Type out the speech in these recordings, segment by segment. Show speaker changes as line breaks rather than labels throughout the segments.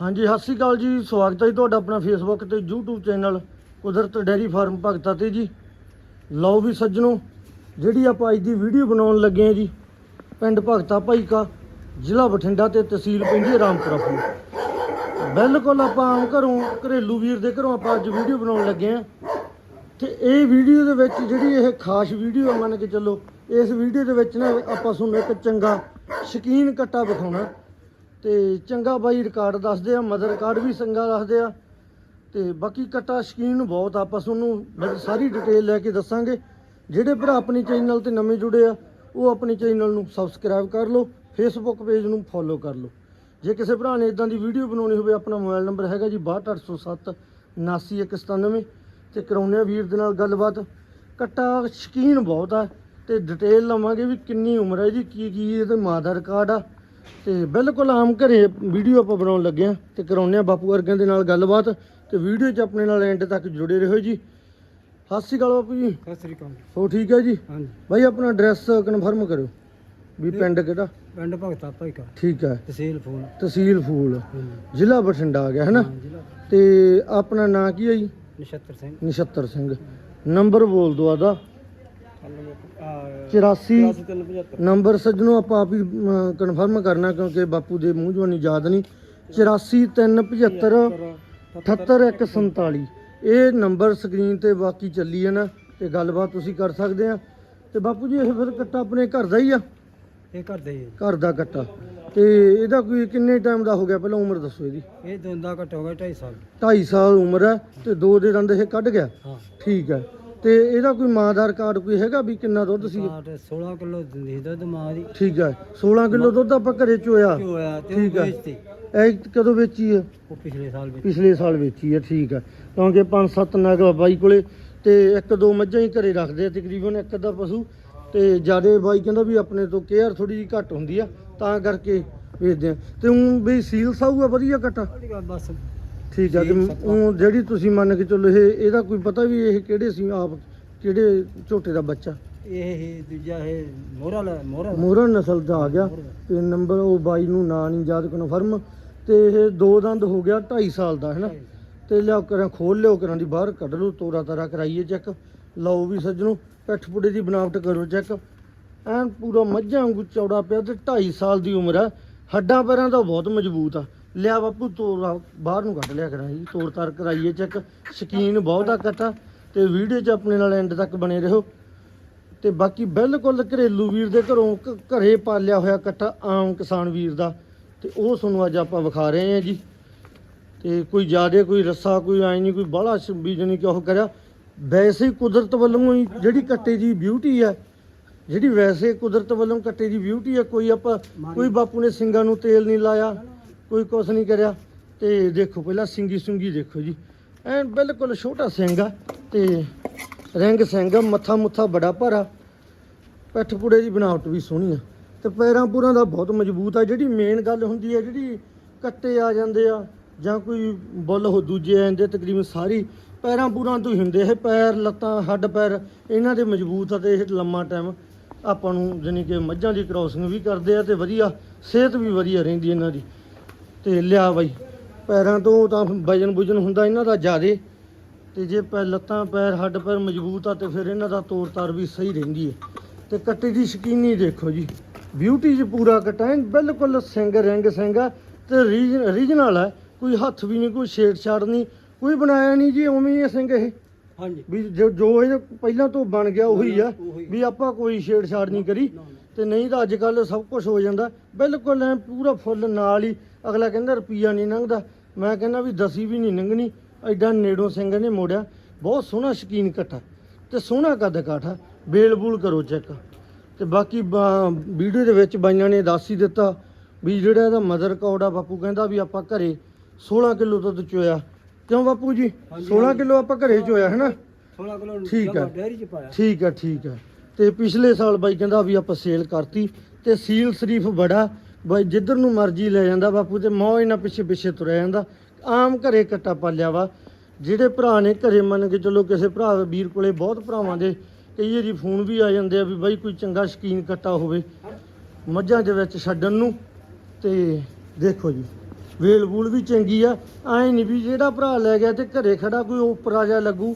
ਹਾਂਜੀ, ਸਤਿ ਸ਼੍ਰੀ ਅਕਾਲ ਜੀ। ਸਵਾਗਤ ਹੈ ਜੀ ਤੁਹਾਡਾ ਆਪਣਾ ਫੇਸਬੁੱਕ ਤੇ YouTube channel Kudrat dairy farm Bhagta ਤੇ ਜੀ। ਲਓ ਵੀ ਸੱਜਣੋ, ਜਿਹੜੀ ਆਪਾਂ ਅੱਜ ਦੀ ਵੀਡੀਓ ਬਣਾਉਣ ਲੱਗੇ ਆ ਜੀ, ਪਿੰਡ ਭਗਤਾ ਭਾਈ ਕਾ ਜ਼ਿਲ੍ਹਾ ਬਠਿੰਡਾ ਤੇ ਤਹਿਸੀਲ ਪੈਂਦੀ ਰਾਮਪੁਰਾ ਫੂਲ। ਬਿਲਕੁਲ ਆਪਾਂ ਆਮ ਘਰੋਂ, ਘਰੇਲੂ ਵੀਰ ਦੇ ਘਰੋਂ ਆਪਾਂ ਅੱਜ ਵੀਡੀਓ ਬਣਾਉਣ ਲੱਗੇ ਆ ਤੇ ਇਹ ਵੀਡੀਓ ਦੇ ਵਿੱਚ ਜਿਹੜੀ ਇਹ ਖਾਸ ਵੀਡੀਓ ਆ, ਮੰਨ ਕੇ ਚੱਲੋ, ਇਸ ਵੀਡੀਓ ਦੇ ਵਿੱਚ ਨਾ ਆਪਾਂ ਤੁਹਾਨੂੰ ਇੱਕ ਚੰਗਾ ਸ਼ਕੀਨ ਕੱਟਾ ਵਿਖਾਉਣਾ। ਤੇ ਚੰਗਾ ਬਾਈ ਰਿਕਾਰਡ ਦੱਸਦੇ ਆ ਮਦਰ ਰਿਕਾਰਡ ਵੀ ਚੰਗਾ ਦੱਸਦੇ ਆ। ਤੇ ਬਾਕੀ ਕੱਟਾ ਸ਼ਕੀਨ ਬਹੁਤ ਆਪਾਂ ਤੁਹਾਨੂੰ ਸਾਰੀ ਡਿਟੇਲ ਲੈ ਕੇ ਦੱਸਾਂਗੇ। ਜਿਹੜੇ ਭਰਾ ਆਪਣੀ ਚੈਨਲ ਤੇ ਨਵੇਂ ਜੁੜੇ ਆ, ਉਹ ਆਪਣੀ ਚੈਨਲ ਨੂੰ ਸਬਸਕ੍ਰਾਈਬ ਕਰ ਲਓ ਫੇਸਬੁੱਕ ਪੇਜ ਨੂੰ ਫੋਲੋ ਕਰ ਲਓ। ਜੇ ਕਿਸੇ ਭਰਾ ਨੇ ਇਦਾਂ ਦੀ ਵੀਡੀਓ ਬਣਾਉਣੀ ਹੋਵੇ, ਆਪਣਾ ਮੋਬਾਈਲ ਨੰਬਰ ਹੈਗਾ ਜੀ 62807 79197 ਤੇ ਕਰਾਉਨੇ ਆ ਵੀਰ ਦੇ ਨਾਲ ਗੱਲਬਾਤ। ਕੱਟਾ ਸ਼ਕੀਨ ਬਹੁਤ ਆ ਤੇ ਡਿਟੇਲ ਲਵਾਂਗੇ ਵੀ ਕਿੰਨੀ ਉਮਰ ਹੈ ਜੀ ਕੀ ਕੀ ਇਹਦੇ ਮਾਂ ਦਾ ਰਿਕਾਰਡ ਆ। ਤੇ ਬਿਲਕੁਲ ਆਮ ਘਰੇ ਵੀਡੀਓ ਆਪਾਂ ਬਣਾਉਣ ਲੱਗੇ ਆ ਤੇ ਕਰਾਉਨੇ ਆ ਬਾਪੂ ਵਰਗਿਆਂ ਦੇ ਨਾਲ ਗੱਲਬਾਤ ਤੇ ਵੀਡੀਓ 'ਚ ਆਪਣੇ ਨਾਲ ਐਂਡ ਤੱਕ ਜੁੜੇ ਰਹੋ ਜੀ। ਸਤਿ ਸ਼੍ਰੀ ਅਕਾਲ ਬਾਪੂ ਜੀ।
ਸਤਿ ਸ੍ਰੀ ਅਕਾਲ
ਹੋ ਠੀਕ ਹੈ ਜੀ?
ਹਾਂਜੀ।
ਬਾਈ ਆਪਣਾ ਐਡਰੈਸ ਕਨਫਰਮ ਕਰੋ ਵੀ ਪਿੰਡ ਕਿਹੜਾ?
ਪਿੰਡ ਭਗਤਾ ਭਾਈ ਕਾ।
ਠੀਕ ਹੈ।
ਤਹਿਸੀਲ ਫੂਲ।
ਤਹਿਸੀਲ ਫੂਲ। ਜ਼ਿਲ੍ਹਾ ਬਠਿੰਡਾ ਆ ਗਿਆ ਹੈ ਨਾ?
ਹਾਂ, ਜ਼ਿਲ੍ਹਾ
ਤੇ ਆਪਣਾ ਨਾਂ ਕੀ ਹੈ ਜੀ?
ਨਛੱਤਰ ਸਿੰਘ।
ਨਛੱਤਰ ਸਿੰਘ। ਨੰਬਰ ਬੋਲ ਦਿਓ ਆਦਾ। 84
8375
ਨੰਬਰ ਸੱਜਣੋ ਆਪਾਂ ਆਪ ਹੀ ਕਨਫਰਮ ਕਰਨਾ ਕਿਉਂਕਿ ਬਾਪੂ ਦੇ ਮੂੰਹ ਜਵਾਨੀ ਯਾਦ ਨਹੀਂ। 84375 78147 ਇਹ ਨੰਬਰ ਸਕਰੀਨ ਤੇ ਬਾਕੀ ਚੱਲੀ ਹੈ ਨਾ ਤੇ ਗੱਲਬਾਤ ਤੁਸੀਂ ਕਰ ਸਕਦੇ ਆ। ਤੇ ਬਾਪੂ ਜੀ ਇਹ ਫਿਰ ਕੱਟਾ ਆਪਣੇ ਘਰ ਦਾ ਹੀ ਆ?
ਇਹ ਹੀ
ਘਰ ਦਾ ਕੱਟਾ। ਤੇ ਇਹਦਾ ਕੋਈ ਕਿੰਨੇ ਟਾਈਮ ਦਾ ਹੋ ਗਿਆ? ਪਹਿਲਾਂ ਉਮਰ ਦੱਸੋ ਇਹਦੀ।
ਇਹ ਦੋਂਦਾ ਘੱਟ ਹੋ ਗਿਆ 2.5 ਸਾਲ।
2.5 ਸਾਲ ਉਮਰ ਹੈ ਤੇ ਦੋ ਦੇ ਦੰਦ ਇਹ ਕੱਢ ਗਿਆ?
ਹਾਂ।
ਠੀਕ ਹੈ। ਤੇ ਇਹਦਾ ਕੋਈ ਮਾਂ ਦਾ ਰਿਕਾਰਡ ਕੋਈ ਹੈਗਾ ਵੀ ਕਿੰਨਾ ਦੁੱਧ ਸੀ?
ਕਾਟ 16 ਕਿਲੋ ਦਿੰਦੀ ਦੁੱਧ ਮਾਂ ਦੀ।
ਠੀਕ ਹੈ 16 ਕਿਲੋ ਦੁੱਧ ਆਪਾਂ ਘਰੇ ਚੋਇਆ।
ਕੀ ਹੋਇਆ ਤੇ ਉਹ
ਠੀਕ।
ਵੇਚਤੀ।
ਇਹ ਕਦੋਂ ਵੇਚੀ ਹੈ?
ਉਹ ਪਿਛਲੇ ਸਾਲ ਵਿੱਚ।
ਪਿਛਲੇ ਸਾਲ ਵੇਚੀ ਹੈ ਠੀਕ ਹੈ। ਕਿਉਂਕਿ ਪੰਜ ਸੱਤ ਨਗ ਬਾਈ ਕੋਲੇ ਤੇ ਇੱਕ ਦੋ ਮੱਝਾਂ ਹੀ ਘਰੇ ਰੱਖਦੇ ਆ ਤਕਰੀਬਨ ਇੱਕ ਅੱਧਾ ਪਸ਼ੂ। ਤੇ ਜਿਆਦੇ ਬਾਈ ਕਹਿੰਦਾ ਵੀ ਆਪਣੇ ਤੋਂ ਕੇਅਰ ਥੋੜੀ ਜਿਹੀ ਘੱਟ ਹੁੰਦੀ ਆ ਤਾਂ ਕਰਕੇ ਵੇਚਦੇ ਆ। ਤੇ ਉਹ ਵੀ ਸੀਲ ਸਾਊ ਆ ਵਧੀਆ ਕੱਟਾ
ਬਸ।
ਠੀਕ ਆ ਤੇ
ਸੱਪਾ।
ਉਹ ਜਿਹੜੀ ਤੁਸੀਂ ਮੰਨ ਕੇ ਚੱਲੋ ਇਹ ਇਹਦਾ ਕੋਈ ਪਤਾ ਵੀ ਇਹ ਕਿਹੜੇ ਸੀ ਆਪ ਕਿਹੜੇ ਝੋਟੇ ਦਾ ਬੱਚਾ?
ਇਹ ਇਹ ਦੂਜਾ ਇਹ ਮੋਹਰਾ ਲੈ ਮੋਹਰਾ
ਮੋਹਰਾ ਨਸਲ ਦਾ ਆ ਗਿਆ। ਤੇ ਨੰਬਰ ਉਹ ਬਾਈ ਨੂੰ ਨਾਂ ਨਹੀਂ ਯਾਦ ਕਨਫਰਮ ਤੇ ਇਹ ਦੋ ਦੰਦ ਹੋ ਗਿਆ 2.5 ਸਾਲ ਦਾ ਹੈ ਨਾ ਤੇ ਲਿਆਓ ਕਰਾਂ ਖੋਲ ਲਿਓ ਕਰਾਂ ਦੀ ਬਾਹਰ ਕੱਢ ਲਓ ਤੋਰਾ ਤਾਰਾ ਕਰਾਈਏ ਚੈੱਕ ਲਓ ਵੀ ਸੱਜਣੋ ਪਿੱਠ ਪੁੜੇ ਦੀ ਬਣਾਵਟ ਕਰੋ ਚੈੱਕ ਐਨ ਪੂਰਾ ਮੱਝਾਂ ਵਾਂਗੂ ਚੌੜਾ ਪਿਆ ਤੇ 2.5 ਸਾਲ ਦੀ ਉਮਰ ਆ। ਹੱਡਾਂ ਪੈਰਾਂ ਦਾ ਬਹੁਤ ਮਜ਼ਬੂਤ ਆ। ਲਿਆ ਬਾਪੂ ਤੋਰਾ ਬਾਹਰ ਨੂੰ ਕੱਢ ਲਿਆ ਕਰਾਂ ਜੀ ਤੋਰ ਤਾਰ ਕਰਾਈਏ ਚੈੱਕ। ਸ਼ਕੀਨ ਬਹੁਤ ਆ ਕੱਟਾ ਤੇ ਵੀਡੀਓ 'ਚ ਆਪਣੇ ਨਾਲ ਐਂਡ ਤੱਕ ਬਣੇ ਰਹੋ। ਤੇ ਬਾਕੀ ਬਿਲਕੁਲ ਘਰੇਲੂ ਵੀਰ ਦੇ ਘਰੋਂ ਘ- ਘਰੇ ਪਾਲਿਆ ਹੋਇਆ ਕੱਟਾ ਆਮ ਕਿਸਾਨ ਵੀਰ ਦਾ। ਤੇ ਉਹ ਤੁਹਾਨੂੰ ਅੱਜ ਆਪਾਂ ਵਿਖਾ ਰਹੇ ਹਾਂ ਜੀ। ਤੇ ਕੋਈ ਜ਼ਿਆਦੇ ਕੋਈ ਰੱਸਾ ਕੋਈ ਐ ਨਹੀਂ ਕੋਈ ਬਾਹਲਾ ਬੀਜ ਨਹੀਂ ਕਿ ਉਹ ਕਰਿਆ। ਵੈਸੇ ਹੀ ਕੁਦਰਤ ਵੱਲੋਂ ਹੀ ਜਿਹੜੀ ਕੱਟੇ ਦੀ ਬਿਊਟੀ ਹੈ ਜਿਹੜੀ ਵੈਸੇ ਕੁਦਰਤ ਵੱਲੋਂ ਕੱਟੇ ਦੀ ਬਿਊਟੀ ਹੈ ਕੋਈ ਆਪਾਂ ਕੋਈ ਬਾਪੂ ਨੇ ਸਿੰਗਾਂ ਨੂੰ ਤੇਲ ਨਹੀਂ ਲਾਇਆ। ਕੋਈ ਕੁਛ ਨਹੀਂ ਕਰਿਆ। ਤੇ ਦੇਖੋ ਪਹਿਲਾਂ ਸਿੰਗੀ ਸੁੰਗੀ ਦੇਖੋ ਜੀ। ਐਨ ਬਿਲਕੁਲ ਛੋਟਾ ਸਿੰਘ ਆ ਤੇ ਰਿੰਗ ਸਿੰਘ ਆ, ਮੱਥਾ ਮੁੱਥਾ ਬੜਾ ਭਾਰਾ। ਪਿੱਠ ਪੂੜੇ ਦੀ ਬਣਾਵਟ ਵੀ ਸੋਹਣੀ ਆ। ਤੇ ਪੈਰਾਂ ਪੂਰਾਂ ਦਾ ਬਹੁਤ ਮਜ਼ਬੂਤ ਆ। ਜਿਹੜੀ ਮੇਨ ਗੱਲ ਹੁੰਦੀ ਹੈ ਜਿਹੜੀ ਕੱਟੇ ਆ ਜਾਂਦੇ ਆ ਜਾਂ ਕੋਈ ਬੁੱਲ ਹੋ ਦੂਜੇ ਆ ਜਾਂਦੇ ਤਕਰੀਬਨ ਸਾਰੀ ਪੈਰਾਂ ਪੂਰਾਂ ਤੋਂ ਹੀ ਹੁੰਦੇ ਇਹ ਪੈਰ ਲੱਤਾਂ ਹੱਡ ਪੈਰ ਇਹਨਾਂ ਦੇ ਮਜ਼ਬੂਤ ਆ ਤੇ ਇਹ ਲੰਮਾ ਟਾਈਮ ਆਪਾਂ ਨੂੰ ਜਾਣੀ ਕਿ ਮੱਝਾਂ ਦੀ ਕ੍ਰੋਸਿੰਗ ਵੀ ਕਰਦੇ ਆ ਤੇ ਵਧੀਆ ਸਿਹਤ ਵੀ ਵਧੀਆ ਰਹਿੰਦੀ ਇਹਨਾਂ ਦੀ। ਤੇ ਲਿਆ ਬਾਈ। ਪੈਰਾਂ ਤੋਂ ਤਾਂ ਵਜਨ ਬੁਜਨ ਹੁੰਦਾ ਇਹਨਾਂ ਦਾ ਜ਼ਿਆਦੇ। ਤੇ ਜੇ ਪੈ ਲੱਤਾਂ ਪੈਰ ਹੱਡ ਪੈਰ ਮਜ਼ਬੂਤ ਆ ਤੇ ਫਿਰ ਇਹਨਾਂ ਦਾ ਤੋਰ ਤਾਰ ਵੀ ਸਹੀ ਰਹਿੰਦੀ ਹੈ ਤੇ ਕੱਟੇ ਦੀ ਸ਼ਕੀਨੀ ਦੇਖੋ ਜੀ। ਬਿਊਟੀ 'ਚ ਪੂਰਾ ਕੱਟਾ ਬਿਲਕੁਲ ਸਿੰਘ ਰਿੰਗ ਸਿੰਘ ਤੇ ਰੀਜਨਲ ਹੈ ਕੋਈ ਹੱਥ ਵੀ ਨਹੀਂ ਕੋਈ ਛੇੜ ਛਾੜ ਨਹੀਂ। ਕੋਈ ਬਣਾਇਆ ਨਹੀਂ ਜੀ ਉਵੇਂ ਹੀ ਇਹ ਸਿੰਘ ਇਹ।
ਹਾਂਜੀ।
ਵੀ ਜੋ ਜੋ ਇਹ ਪਹਿਲਾਂ ਤੋਂ ਬਣ ਗਿਆ ਉਹੀ ਆ। ਵੀ ਆਪਾਂ ਕੋਈ ਛੇੜ ਛਾੜ ਨਹੀਂ ਕਰੀ। ਤੇ ਨਹੀਂ ਤਾਂ ਅੱਜ ਕੱਲ ਸਭ ਕੁਝ ਹੋ ਜਾਂਦਾ। ਬਿਲਕੁਲ ਐ ਪੂਰਾ ਫੁੱਲ ਨਾਲ ਹੀ ਅਗਲਾ ਕਹਿੰਦਾ ਰੁਪਈਆ ਨਹੀਂ ਲੰਘਦਾ। ਮੈਂ ਕਹਿੰਦਾ ਵੀ ਦਸੀ ਵੀ ਨਹੀਂ ਲੰਘਣੀ ਐਡਾ ਨੇੜੋਂ ਸਿੰਘ ਨੇ ਮੋੜਿਆ। ਬਹੁਤ ਸੋਹਣਾ ਸ਼ਕੀਨ ਕੱਟਾ ਤੇ ਸੋਹਣਾ ਕੱਦ ਕਾਠਾ ਬੇਲ ਬੂਲ ਕਰੋ ਚੈੱਕ। ਤੇ ਬਾਕੀ ਵੀਡੀਓ ਦੇ ਵਿੱਚ ਬਾਈਆਂ ਨੇ ਦੱਸ ਹੀ ਦਿੱਤਾ ਵੀ ਜਿਹੜਾ ਇਹਦਾ ਮਦਰ ਕੌੜ ਆ ਬਾਪੂ ਕਹਿੰਦਾ ਵੀ ਆਪਾਂ ਘਰੇ 16 ਕਿਲੋ ਦੁੱਧ ਚੋਇਆ। ਕਿਉਂ ਬਾਪੂ ਜੀ?
ਹਾਂਜੀ,
16 ਕਿਲੋ ਆਪਾਂ ਘਰੇ ਚੋਇਆ ਹੈ ਨਾ?
16 ਕਿਲੋ
ਠੀਕ ਆ।
ਡੈਰੀ ਚ ਪਾਇਆ।
ਠੀਕ ਹੈ ਠੀਕ ਹੈ ਤੇ ਪਿਛਲੇ ਸਾਲ ਬਾਈ ਕਹਿੰਦਾ ਵੀ ਆਪਾਂ ਸੇਲ ਕਰਤੀ ਤੇ ਸੀਲ ਸ਼ਰੀਫ ਬੜਾ, ਬਾਈ ਜਿੱਧਰ ਨੂੰ ਮਰਜ਼ੀ ਲੈ ਜਾਂਦਾ ਬਾਪੂ ਤੇ ਮੌਜ ਨਾਲ ਪਿੱਛੇ ਪਿੱਛੇ ਤੁਰਿਆ ਜਾਂਦਾ। ਆਮ ਘਰੇ ਕੱਟਾ ਪਾਲਿਆ ਵਾ। ਜਿਹੜੇ ਭਰਾ ਨੇ ਘਰੇ ਮੰਨ ਕੇ ਚਲੋ ਕਿਸੇ ਭਰਾ ਵੀਰ ਕੋਲੇ ਬਹੁਤ ਭਰਾਵਾਂ ਦੇ, ਕਈ ਵਾਰੀ ਫੋਨ ਵੀ ਆ ਜਾਂਦੇ ਆ ਵੀ ਬਾਈ ਕੋਈ ਚੰਗਾ ਸ਼ਕੀਨ ਕੱਟਾ ਹੋਵੇ। ਮੱਝਾਂ ਦੇ ਵਿੱਚ ਛੱਡਣ ਨੂੰ ਤੇ ਦੇਖੋ ਜੀ, ਵੇਲ ਵੂਲ ਵੀ ਚੰਗੀ ਆ। ਐ ਨਹੀਂ ਵੀ ਜਿਹੜਾ ਭਰਾ ਲੈ ਗਿਆ ਤੇ ਘਰੇ ਖੜਾ ਕੋਈ ਉੱਪਰ ਜਾ ਲੱਗੂ।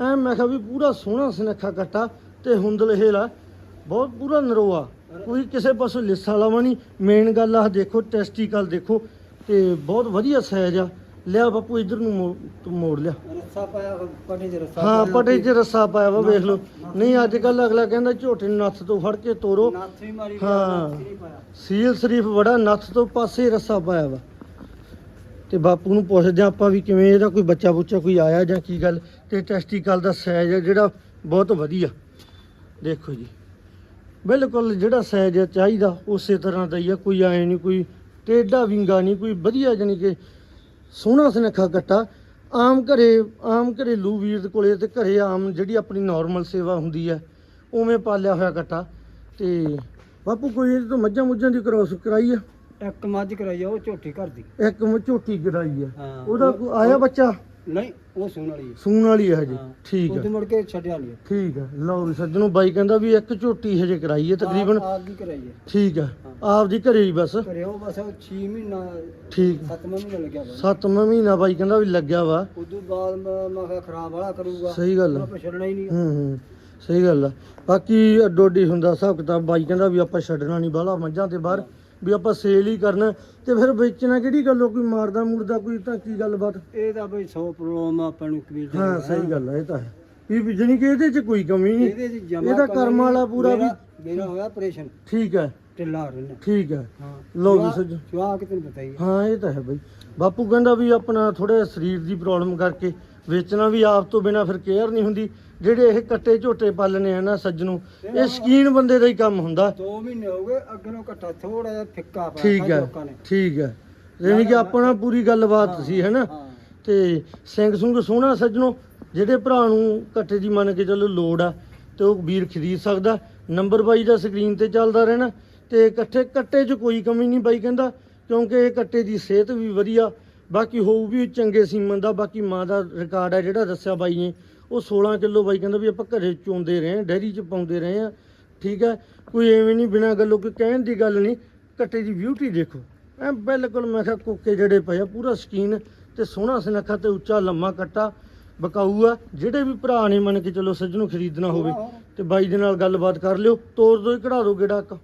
ਐ ਮੈਂ ਕਿਹਾ ਵੀ ਪੂਰਾ ਸੋਹਣਾ ਸੁਨੱਖਾ ਕੱਟਾ। ਤੇ ਹੁੰਦਲ ਹੇਲਾ ਬਹੁਤ ਪੂਰਾ ਨਰੋਆ। ਕੋਈ ਕਿਸੇ ਪਾਸੋਂ ਲਿੱਸਾ ਵਾਲਾ ਵਾ ਨਹੀਂ। ਮੇਨ ਗੱਲ ਆ ਦੇਖੋ ਟੈਸਟੀਕਲ ਦੇਖੋ ਤੇ ਬਹੁਤ ਵਧੀਆ ਸਾਈਜ਼ ਆ। ਲਿਆ ਬਾਪੂ ਇਧਰ ਨੂੰ ਮੋੜ ਲਿਆ।
ਰੱਸਾ ਪਾਇਆ ਪਟੇ ਚ ਰੱਸਾ
ਹਾਂ। ਪਟੇ 'ਚ ਰੱਸਾ ਪਾਇਆ ਵਾ ਵੇਖ ਲਓ। ਨਹੀਂ ਅੱਜ ਕੱਲ ਅਗਲਾ ਕਹਿੰਦਾ ਝੋਟੇ ਨੂੰ ਨੱਥ ਤੋਂ ਫੜ ਕੇ ਤੋਰੋ।
ਨੱਥ ਵੀ ਮਾਰੀ
ਹਾਂ। ਸੀਲ ਸ਼ਰੀਫ ਬੜਾ ਨੱਥ ਤੋਂ ਪਾਸੇ ਰੱਸਾ ਪਾਇਆ ਵਾ। ਤੇ ਬਾਪੂ ਨੂੰ ਪੁੱਛਦੇ ਆਪਾਂ ਵੀ ਕਿਵੇਂ ਇਹਦਾ ਕੋਈ ਬੱਚਾ ਬੁੱਚਾ ਕੋਈ ਆਇਆ ਜਾਂ ਕੀ ਗੱਲ ਤੇ ਟੈਸਟੀਕਲ ਦਾ ਸਾਈਜ਼ ਜਿਹੜਾ ਬਹੁਤ ਵਧੀਆ। ਦੇਖੋ ਜੀ। ਬਿਲਕੁਲ ਜਿਹੜਾ ਸਾਈਜ਼ ਹੈ ਚਾਹੀਦਾ ਉਸੇ ਤਰ੍ਹਾਂ ਦਾ ਹੀ ਆ। ਕੋਈ ਐ ਨਹੀਂ ਕੋਈ ਟੇਢਾ ਵਿੰਗਾ ਨਹੀਂ ਕੋਈ ਵਧੀਆ ਜਾਨੀ ਕਿ ਸੋਹਣਾ ਸੁਨੱਖਾ ਕੱਟਾ ਆਮ ਘਰੇ ਆਮ ਘਰੇ ਲੂ ਵੀਰ ਦੇ ਕੋਲੇ ਤੇ ਘਰੇ ਆਮ ਜਿਹੜੀ ਆਪਣੀ ਨਾਰਮਲ ਸੇਵਾ ਹੁੰਦੀ ਹੈ ਉਵੇਂ ਪਾਲਿਆ ਹੋਇਆ ਕੱਟਾ ਤੇ ਬਾਪੂ ਕੋਈ ਇਹਦੇ ਤੋਂ ਮੱਝਾਂ ਮੁੱਝਾਂ ਦੀ ਕ੍ਰੋਸ ਕਰਾਈ ਆ?
ਇੱਕ ਮੱਝ ਕਰਾਈ ਆ, ਉਹ ਝੋਟੀ ਘਰ ਦੀ।
ਇੱਕ ਮ ਝੋਟੀ ਕਰਾਈ ਆ।
ਹਾਂ।
ਉਹਦਾ ਕੋਈ ਆਇਆ ਬੱਚਾ?
ਨਹੀਂ ਉਹ ਸੂਣ ਵਾਲੀ ਹੈ।
ਸੂਣ ਵਾਲੀ ਹੈ ਹਜੇ।
ਹਾਂ।
ਠੀਕ ਹੈ।
ਤੋਂ ਮੁੜ ਕੇ ਛੱਡਿਆ ਨਹੀਂ।
ਠੀਕ ਹੈ। ਲਓ ਵੀ ਸੱਜਣੋ ਬਾਈ ਕਹਿੰਦਾ ਵੀ ਇੱਕ ਝੋਟੀ ਹਜੇ ਕਰਾਈ ਹੈ ਤਕਰੀਬਨ
ਆਪ ਦੀ ਕਰਾਈ ਹੈ।
ਠੀਕ ਹੈ। ਆਪਦੀ ਘਰੇ ਹੀ ਬਸ।
ਕਰਿਓ ਬਸ 6 ਮਹੀਨਾ
ਠੀਕ।
7 ਮਹੀਨਾ ਲੱਗਿਆ ਬਸ।
ਸੱਤਵਾਂ ਮਹੀਨਾ ਬਾਈ ਕਹਿੰਦਾ ਵੀ ਲੱਗਿਆ ਵਾ।
ਉਦੋਂ ਬਾਅਦ ਮੈਂ ਮੈਂ ਕਿਹਾ ਖਰਾਬ ਵਾਲਾ ਕਰੂਗਾ।
ਸਹੀ ਗੱਲ ਆ।
ਆਪਾਂ ਛੱਡਣਾ ਹੀ ਨਹੀਂ।
ਹੂੰ ਹੂੰ। ਸਹੀ ਗੱਲ ਆ। ਬਾਕੀ ਅੱਡੋਡੀ ਹੁੰਦਾ ਹਿਸਾਬ ਕਿਤਾਬ ਬਾਈ ਕਹਿੰਦਾ ਵੀ ਆਪਾਂ ਛੱਡਣਾ ਨਹੀਂ ਬਾਹਲਾ ਮੱਝਾਂ ਤੇ ਬਾਹਰ। ਵੀ ਆਪਾਂ ਸੇਲ ਹੀ ਕਰਨਾ ਤੇ ਫਿਰ ਵੇਚਣਾ ਕਿਹੜੀ ਗੱਲੋਂ ਕੋਈ ਮਾਰਦਾ ਮੁਰਦਾ ਕੋਈ ਤਾਂ ਕੀ ਗੱਲਬਾਤ?
ਇਹ ਤਾਂ ਬਈ 100 ਪ੍ਰੋਬਲਮ ਆਪਾਂ ਨੂੰ ਕਬੀਰ ਜੀ
ਹਾਂ ਸਹੀ ਗੱਲ ਆ ਇਹ ਤਾਂ ਹੈ। ਵੀ ਵਿਜਣੀ ਕਿ ਇਹਦੇ 'ਚ ਕੋਈ ਕਮੀ ਨਹੀਂ?
ਇਹਦੇ ਚ ਜਮਾ
ਇਹਦਾ ਕਰਮ ਵਾਲਾ ਪੂਰਾ ਵੀ
ਮੇਰਾ ਹੋਇਆ ਆਪਰੇਸ਼ਨ
ਠੀਕ ਹੈ।
ਢਿੱਲਾ ਰਹਿਣਾ
ਠੀਕ ਹੈ।
ਹਾਂ।
ਲਓ ਵੀ ਸੱਜ
ਜਵਾ ਕਿ ਤੈਨੂੰ ਪਤਾ ਹੀ ਹੈ।
ਹਾਂ ਇਹ ਤਾਂ ਹੈ ਬਈ। ਬਾਪੂ ਕਹਿੰਦਾ ਵੀ ਆਪਣਾ ਥੋੜੇ ਸਰੀਰ ਦੀ ਪ੍ਰੋਬਲਮ ਕਰਕੇ ਵੇਚਣਾ ਵੀ ਆਪ ਤੋਂ ਬਿਨਾ ਫਿਰ ਕੇਅਰ ਨਹੀਂ ਹੁੰਦੀ। ਜਿਹੜੇ ਇਹ ਕੱਟੇ ਝੋਟੇ ਪਾਲਣੇ ਆ ਨਾ ਸੱਜਣੋਂ ਇਹ ਸ਼ਕੀਨ ਬੰਦੇ ਦਾ ਹੀ ਕੰਮ ਹੁੰਦਾ।
2 ਮਹੀਨੇ ਹੋ ਗਏ ਅੱਗੋਂ ਇਕੱਠਾ ਥੋੜਾ ਜਿਹਾ ਫਿੱਕਾ
ਠੀਕ ਹੈ
ਲੋਕਾਂ ਨੇ।
ਠੀਕ ਹੈ ਯਾਨੀ ਕਿ ਆਪਣਾ ਪੂਰੀ ਗੱਲਬਾਤ ਸੀ ਹੈਨਾ? ਤੇ ਸਿੰਘ ਸੁੰਗ ਸੋਹਣਾ ਸੱਜਣੋ ਜਿਹੜੇ ਭਰਾ ਨੂੰ ਕੱਟੇ ਦੀ ਮੰਨ ਕੇ ਚੱਲੋ ਲੋੜ ਆ ਤੇ ਉਹ ਵੀਰ ਖਰੀਦ ਸਕਦਾ। ਨੰਬਰ ਬਾਈ ਦਾ ਸਕਰੀਨ ਤੇ ਚੱਲਦਾ ਰਹਿਣਾ। ਤੇ ਇਕੱਠੇ ਕੱਟੇ 'ਚ ਕੋਈ ਕਮੀ ਨਹੀਂ ਬਾਈ ਕਹਿੰਦਾ ਕਿਉਂਕਿ ਇਹ ਕੱਟੇ ਦੀ ਸਿਹਤ ਵੀ ਵਧੀਆ ਬਾਕੀ ਹੋਊ ਵੀ ਚੰਗੇ ਸੀਮਨ ਦਾ ਬਾਕੀ ਮਾਂ ਦਾ ਰਿਕਾਰਡ ਹੈ ਜਿਹੜਾ ਦੱਸਿਆ ਬਾਈ ਨੇ ਉਹ 16 ਕਿਲੋ ਬਾਈ ਕਹਿੰਦਾ ਵੀ ਆਪਾਂ ਘਰੇ ਚੋਂਦੇ ਰਹੇ ਡੈਰੀ 'ਚ ਪਾਉਂਦੇ ਰਹੇ ਹਾਂ ਠੀਕ ਹੈ? ਕੋਈ ਐਵੇਂ ਨਹੀਂ ਬਿਨਾਂ ਗੱਲੋਂ ਕੋਈ ਕਹਿਣ ਦੀ ਗੱਲ ਨਹੀਂ ਕੱਟੇ ਦੀ ਬਿਊਟੀ ਦੇਖੋ। ਐ ਬਿਲਕੁਲ ਮੈਂ ਕਿਹਾ ਕੋਕੇ ਜਿਹੜੇ ਪਏ ਆ ਪੂਰਾ ਸਕੀਨ ਤੇ ਸੋਹਣਾ ਸੁਨੱਖਾ ਤੇ ਉੱਚਾ ਲੰਮਾ ਕੱਟਾ ਬਕਾਊ ਆ ਜਿਹੜੇ ਵੀ ਭਰਾ ਨੇ ਮੰਨ ਕੇ ਚਲੋ ਸੱਜਣੋਂ ਖਰੀਦਣਾ ਹੋਵੇ ਤੇ ਬਾਈ ਦੇ ਨਾਲ ਗੱਲਬਾਤ ਕਰ ਲਿਓ ਤੋੜ ਦੋ ਹੀ ਕਢਾ ਦੋ ਗੇੜਾ ਇੱਕ।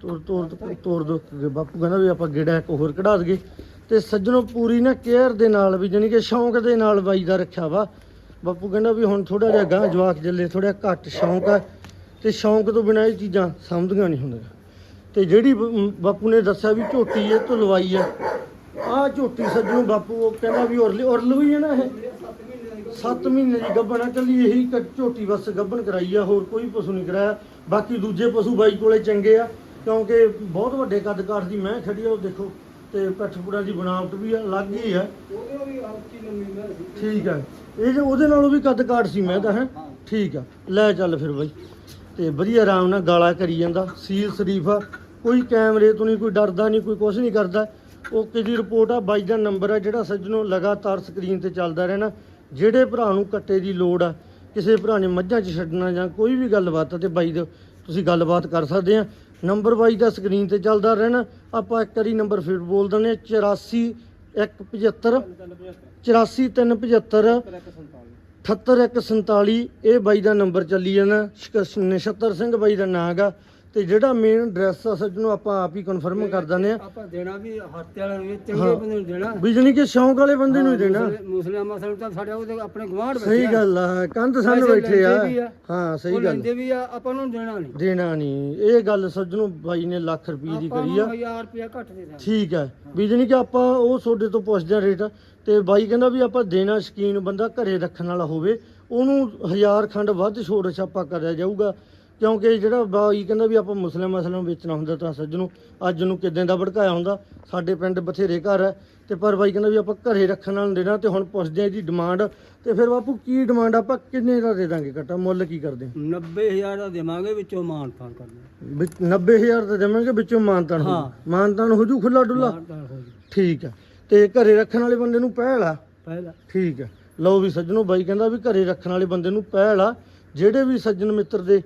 ਤੋੜ ਤੋੜ ਤੋੜ ਦੋ ਬਾਪੂ ਕਹਿੰਦਾ ਵੀ ਆਪਾਂ ਗੇੜਾ ਇੱਕ ਹੋਰ ਕਢਾ ਦਈਏ। ਤੇ ਸੱਜਣੋਂ ਪੂਰੀ ਨਾ ਕੇਅਰ ਦੇ ਨਾਲ ਵੀ, ਜਾਣੀ ਕਿ ਸ਼ੌਂਕ ਦੇ ਨਾਲ ਬਾਈ ਦਾ ਰੱਖਿਆ ਵਾ। ਬਾਪੂ ਕਹਿੰਦਾ ਵੀ ਹੁਣ ਥੋੜਾ ਜਿਹਾ ਗਾਂ ਜਵਾਕ ਜੱਲੇ ਥੋੜਾ ਘੱਟ ਸ਼ੌਂਕ ਆ ਤੇ ਸ਼ੌਂਕ ਤੋਂ ਬਿਨਾਂ ਇਹ ਚੀਜ਼ਾਂ ਸਮਝਦੀਆਂ ਨਹੀਂ ਹੁੰਦੀਆਂ। ਤੇ ਜਿਹੜੀ ਬ- ਬਾਪੂ ਨੇ ਦੱਸਿਆ ਵੀ ਝੋਟੀ ਇਹ ਤੋਂ ਲਵਾਈ ਹੈ ਆਹ ਝੋਟੀ ਸੱਜਣੋਂ ਬਾਪੂ ਉਹ ਕਹਿੰਦਾ ਵੀ ਉਰਲੀ, ਉਰਲ ਵੀ ਹੈ ਨਾ ਇਹ। 7 ਮਹੀਨੇ ਦੀ ਗੱਭਣ ਆ ਕੱਲੀ ਇਹੀ ਕ- ਝੋਟੀ ਬਸ ਗੱਭਣ ਕਰਾਈ ਆ, ਹੋਰ ਕੋਈ ਪਸ਼ੂ ਨਹੀਂ ਕਰਾਇਆ। ਬਾਕੀ ਦੂਜੇ ਪਸ਼ੂ ਬਾਈ ਕੋਲੇ ਚੰਗੇ ਆ, ਕਿਉਂਕਿ ਬਹੁਤ ਵੱਡੇ ਕੱਦ ਕਾਠ ਦੀ ਮੈਂ ਖੜੀ ਆ, ਉਹ ਦੇਖੋ। ਤੇ ਪੱਠਪੁੜਾ ਦੀ ਬਣਾਵਟ ਵੀ ਅਲੱਗ ਹੀ
ਉਹਦੇ ਵੀ ਲੰਮੀ ਸੀ
ਠੀਕ ਹੈ। ਇਹ ਜੋ ਉਹਦੇ ਨਾਲੋਂ ਵੀ ਕੱਦ ਕਾਠ ਸੀ ਮੈਂ ਤਾਂ ਹੈ।
ਹਾਂ।
ਠੀਕ ਆ। ਲੈ ਚੱਲ ਫਿਰ ਬਾਈ। ਤੇ ਵਧੀਆ ਆਰਾਮ ਨਾਲ ਗਾਲਾ ਕਰੀ ਜਾਂਦਾ। ਸੀਲ ਸ਼ਰੀਫ ਆ। ਕੋਈ ਕੈਮਰੇ ਤੋਂ ਨਹੀਂ ਕੋਈ ਡਰਦਾ ਨਹੀਂ ਕੋਈ ਕੁਝ ਨਹੀਂ ਕਰਦਾ। ਓਕੇ ਦੀ ਰਿਪੋਰਟ ਆ। ਬਾਈ ਦਾ ਨੰਬਰ ਆ ਜਿਹੜਾ ਸੱਜਣੋਂ ਲਗਾਤਾਰ ਸਕਰੀਨ ਤੇ ਚੱਲਦਾ ਰਹਿਣਾ। ਜਿਹੜੇ ਭਰਾ ਨੂੰ ਕੱਟੇ ਦੀ ਲੋੜ ਆ ਕਿਸੇ ਭਰਾ ਨੇ ਮੱਝਾਂ 'ਚ ਛੱਡਣਾ ਜਾਂ ਕੋਈ ਵੀ ਗੱਲਬਾਤ ਆ ਤੇ ਬਾਈ ਦੇ ਤੁਸੀਂ ਗੱਲਬਾਤ ਕਰ ਸਕਦੇ ਆ। ਨੰਬਰ ਬਾਈ ਦਾ ਸਕਰੀਨ ਤੇ ਚੱਲਦਾ ਰਹਿਣਾ। ਆਪਾਂ ਇੱਕ ਵਾਰੀ ਨੰਬਰ ਫਿਰ ਬੋਲ ਦਿੰਦੇ ਆ 84 175 84 375 78147 ਇਹ ਬਾਈ ਦਾ ਨੰਬਰ ਚੱਲੀ ਜਾਂਦਾ ਨਛੱਤਰ ਸਿੰਘ ਬਾਈ ਦਾ ਨਾਂ ਗਾ ਤੇ ਜਿਹੜਾ ਮੇਨ ਐਡਰੈਸ ਆ ਸੱਜਣੋਂ ਆਪਾਂ ਆਪ ਹੀ ਕਨਫਰਮ ਕਰ ਦਿੰਦੇ ਆ
ਆਪਾਂ ਦੇਣਾ ਵੀ ਹੱਤੇ ਵਾਲਿਆਂ ਨੂੰ ਵੀ,
ਹਾਂ।
ਚੰਗੇ ਬੰਦੇ ਨੂੰ ਦੇਣਾ।
ਬਿਜਲੀ ਕੇ ਸ਼ੌਂਕ ਵਾਲੇ ਬੰਦੇ ਨੂੰ ਹੀ ਦੇਣਾ।
ਮੁਸਲਿਮ- ਮੁਸਲਿਮਾਂ ਸਾਨੂੰ ਤਾਂ ਸਾਡੇ ਉਹਦੇ ਆਪਣੇ ਗਵਾਂਢ
ਸਹੀ ਗੱਲ ਆ ਕੰਧ ਸੰਨ
ਪੈਸੇ
ਬੈਠੇ ਆ।
ਲੈਂਦੇ ਵੀ ਆ।
ਹਾਂ ਸਹੀ
ਉਹ
ਗੱਲ
ਲੈਂਦੇ ਵੀ ਆ ਆਪਾਂ ਨੂੰ ਦੇਣਾ ਨਹੀਂ।
ਦੇਣਾ ਨਹੀਂ। ਇਹ ਗੱਲ ਸੱਜਣੋਂ ਬਾਈ ਨੇ ਲੱਖ ਰੁਪਏ ਦੀ ਕਰੀ ਆ।
1000 ਰੁਪਇਆ ਘੱਟ ਦੇ ਦਾਂਗੇ।
ਠੀਕ ਹੈ ਬਿਜਲੀ ਕਿ ਆਪਾਂ ਉਹ ਤੁਹਾਡੇ ਤੋਂ ਪੁੱਛਦੇ ਆ ਰੇਟ। ਤੇ ਬਾਈ ਕਹਿੰਦਾ ਵੀ ਆਪਾਂ ਦੇਣਾ ਸ਼ਕੀਨ ਬੰਦਾ ਘਰੇ ਰੱਖਣ ਵਾਲਾ ਹੋਵੇ ਉਹਨੂੰ ਹਜ਼ਾਰ ਖੰਡ ਵੱਧ ਛੋੜ ਛਾਪਾ ਕਰਿਆ ਜਾਊਗਾ। ਕਿਉਂਕਿ ਜਿਹੜਾ ਬਾਈ ਕਹਿੰਦਾ ਵੀ ਆਪਾਂ ਮੁਸਲਿਮ ਮਸਲਿਮ ਵੇਚਣਾ ਹੁੰਦਾ ਤਾਂ ਸੱਜਣੋਂ ਅੱਜ ਨੂੰ ਕਿਦਾਂ ਦਾ ਭੜਕਾਇਆ ਹੁੰਦਾ ਸਾਡੇ ਪਿੰਡ ਬਥੇਰੇ ਘਰ ਹੈ ਤੇ ਪਰ ਬਾਈ ਕਹਿੰਦਾ ਵੀ ਆਪਾਂ ਘਰੇ ਰੱਖਣ ਵਾਲਾ ਦੇਣਾ ਤੇ ਹੁਣ ਪੁੱਛਦੇ ਆ ਇਹਦੀ ਡਿਮਾਂਡ ਤੇ ਫਿਰ ਬਾਪੂ ਕੀ ਡਿਮਾਂਡ ਆਪਾਂ ਕਿੰਨੇ ਦਾ ਦੇ ਦਾਂਗੇ ਕੱਟਾ ਮੁੱਲ ਕੀ ਕਰਦੇ
90000 ਦਾ ਦੇਵਾਂਗੇ ਵਿੱਚੋਂ ਮਾਨ ਤਾਨ ਕਰਨਾ
ਵਿੱਚ 90000 ਦਾ ਦੇਵਾਂਗੇ ਵਿੱਚੋਂ ਮਾਨਤਾਨ ਹੋ। ਮਾਨਤਾਨ ਹੋ। ਜੂ ਖੁੱਲਾ ਡੁੱਲਾ ਠੀਕ ਹੈ ਤੇ ਘਰੇ ਰੱਖਣ ਵਾਲੇ ਬੰਦੇ ਨੂੰ ਪਹਿਲ ਆ?
ਪਹਿਲਾ
ਠੀਕ ਹੈ ਲਓ ਵੀ ਸੱਜਣੋ ਬਾਈ ਕਹਿੰਦਾ ਵੀ ਘਰੇ ਰੱਖਣ ਵਾਲੇ ਬੰਦੇ ਨੂੰ ਪਹਿਲ ਆ ਜਿਹੜੇ ਵੀ ਸੱਜਣ ਮਿੱਤਰ ਦੇ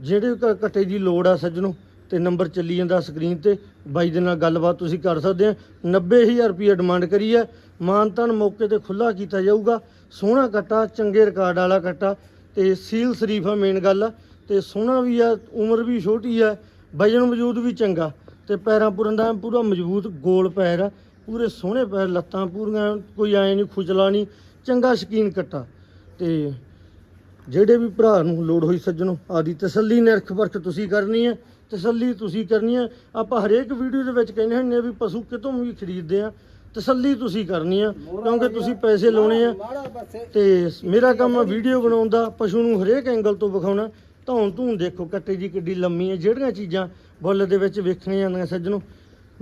ਜਿਹੜੇ ਕ- ਕੱਟੇ ਦੀ ਲੋੜ ਆ ਸੱਜਣੋ, ਤੇ ਨੰਬਰ ਚੱਲੀ ਜਾਂਦਾ ਸਕਰੀਨ ਤੇ, ਬਾਈ ਦੇ ਨਾਲ ਗੱਲਬਾਤ ਤੁਸੀਂ ਕਰ ਸਕਦੇ ਆ। 90000 ਰੁਪਏ ਡਿਮਾਂਡ ਕਰੀ ਹੈ ਮਾਨਤਨ ਮੌਕੇ ਤੇ ਖੁੱਲਾ ਕੀਤਾ ਜਾਊਗਾ। ਸੋਹਣਾ ਕੱਟਾ ਚੰਗੇ ਰਿਕਾਰਡ ਵਾਲਾ ਕੱਟਾ ਤੇ ਸੀਲ ਸ਼ਰੀਫ ਆ ਮੇਨ ਗੱਲ। ਆ ਤੇ ਸੋਹਣਾ ਵੀ ਆ, ਉਮਰ ਵੀ ਛੋਟੀ ਆ, ਵਜਨ ਵਜੂਦ ਵੀ ਚੰਗਾ। ਤੇ ਪੈਰਾਂ ਪੁਰਾਂ ਦਾ ਪੂਰਾ ਮਜ਼ਬੂਤ ਗੋਲ ਪੈਰ ਆ। ਪੂਰੇ ਸੋਹਣੇ ਪੈਰ, ਲੱਤਾਂ ਪੂਰੀਆਂ, ਕੋਈ ਐਂ ਨਹੀਂ ਖੁਚਲਾ ਨਹੀਂ, ਚੰਗਾ ਸ਼ਕੀਨ ਕੱਟਾ ਤੇ ਜਿਹੜੇ ਵੀ ਭਰਾ ਨੂੰ ਲੋੜ ਹੋਈ ਸੱਜਣੋ, ਆਦੀ ਤਸੱਲੀ ਨਿਰਖ ਵਰਖ ਤੁਸੀਂ ਕਰਨੀ ਹੈ, ਤਸੱਲੀ ਤੁਸੀਂ ਕਰਨੀ ਹੈ। ਆਪਾਂ ਹਰੇਕ ਵੀਡੀਓ ਦੇ ਵਿੱਚ ਕਹਿੰਦੇ ਹੁੰਦੇ ਆ ਵੀ ਪਸ਼ੂ ਕਿਤੋਂ ਵੀ ਖਰੀਦਦੇ ਆ। ਤਸੱਲੀ ਤੁਸੀਂ ਕਰਨੀ ਆ, ਕਿਉਂਕਿ ਤੁਸੀਂ ਪੈਸੇ ਲਾਉਣੇ ਆ।
ਮਾੜਾ
ਤੇ ਮੇਰਾ ਕੰਮ ਆ ਵੀਡੀਓ ਬਣਾਉਣ ਦਾ, ਪਸ਼ੂ ਨੂੰ ਹਰੇਕ ਐਂਗਲ ਤੋਂ ਵਿਖਾਉਣਾ। ਧੌਣ ਧੂਣ ਦੇਖੋ ਕੱਟੇ ਦੀ ਕਿੱਡੀ ਲੰਮੀ ਹੈ ਜਿਹੜੀਆਂ ਚੀਜ਼ਾਂ ਬੁੱਲ ਦੇ ਵਿੱਚ ਵੇਖਣੀਆਂ ਜਾਂਦੀਆਂ ਸੱਜਣੋ,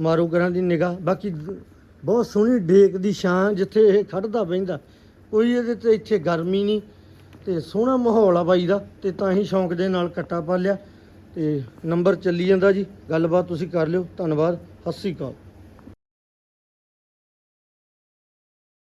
ਮਾਰੋ ਕਰਾਂ ਦੀ ਨਿਗਾਹ। ਬਾਕੀ ਬਹੁਤ ਸੋਹਣੀ ਡੇਕ ਦੀ ਛਾਂ ਜਿੱਥੇ ਇਹ ਖੜਦਾ ਬਹਿੰਦਾ, ਕੋਈ ਇਹਦੇ ਤੇ ਇੱਥੇ ਗਰਮੀ ਨਹੀਂ। ਤੇ ਸੋਹਣਾ ਮਾਹੌਲ ਆ ਬਾਈ ਦਾ, ਤੇ ਤਾਂ ਹੀ ਸ਼ੌਂਕ ਦੇ ਨਾਲ ਕੱਟਾ ਪਾ ਲਿਆ ਤੇ ਨੰਬਰ ਚੱਲੀ ਜਾਂਦਾ ਜੀ, ਗੱਲਬਾਤ ਤੁਸੀਂ ਕਰ ਲਿਓ, ਧੰਨਵਾਦ, ਸਤਿ ਸ੍ਰੀ ਅਕਾਲ।